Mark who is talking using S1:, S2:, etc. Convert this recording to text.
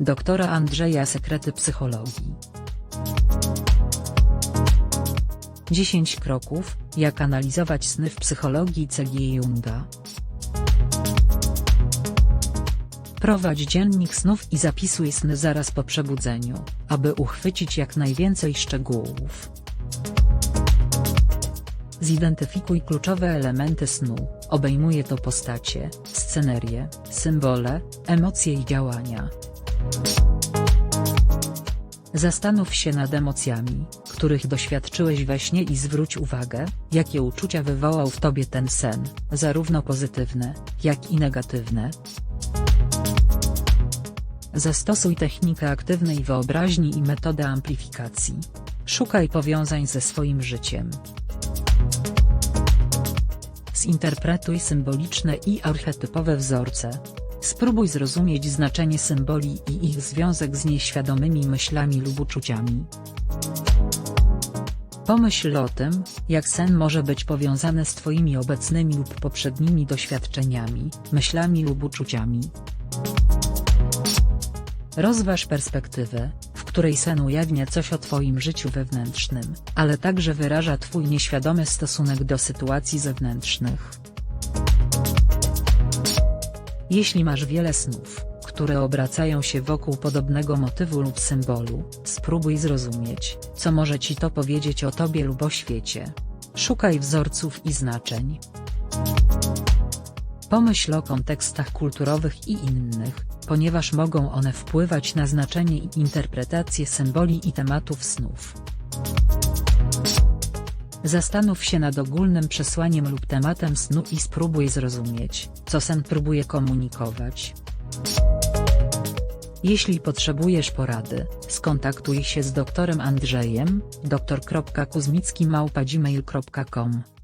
S1: doktora Andrzeja Sekrety Psychologii. 10 kroków, jak analizować sny w psychologii C.G. Junga. Prowadź dziennik snów i zapisuj sny zaraz po przebudzeniu, aby uchwycić jak najwięcej szczegółów. Zidentyfikuj kluczowe elementy snu, obejmuje to postacie, scenerie, symbole, emocje i działania. Zastanów się nad emocjami, których doświadczyłeś we śnie i zwróć uwagę, jakie uczucia wywołał w tobie ten sen, zarówno pozytywne, jak i negatywne. Zastosuj technikę aktywnej wyobraźni i metodę amplifikacji. Szukaj powiązań ze swoim życiem. Zinterpretuj symboliczne i archetypowe wzorce. Spróbuj zrozumieć znaczenie symboli i ich związek z nieświadomymi myślami lub uczuciami. Pomyśl o tym, jak sen może być powiązany z Twoimi obecnymi lub poprzednimi doświadczeniami, myślami lub uczuciami. Rozważ perspektywę, w której sen ujawnia coś o Twoim życiu wewnętrznym, ale także wyraża Twój nieświadomy stosunek do sytuacji zewnętrznych. Jeśli masz wiele snów, które obracają się wokół podobnego motywu lub symbolu, spróbuj zrozumieć, co może Ci to powiedzieć o Tobie lub o świecie. Szukaj wzorców i znaczeń. Pomyśl o kontekstach kulturowych i innych, ponieważ mogą one wpływać na znaczenie i interpretację symboli i tematów snów. Zastanów się nad ogólnym przesłaniem lub tematem snu i spróbuj zrozumieć, co sen próbuje komunikować. Jeśli potrzebujesz porady, skontaktuj się z doktorem Andrzejem, dr.kuzmicki.gmail.com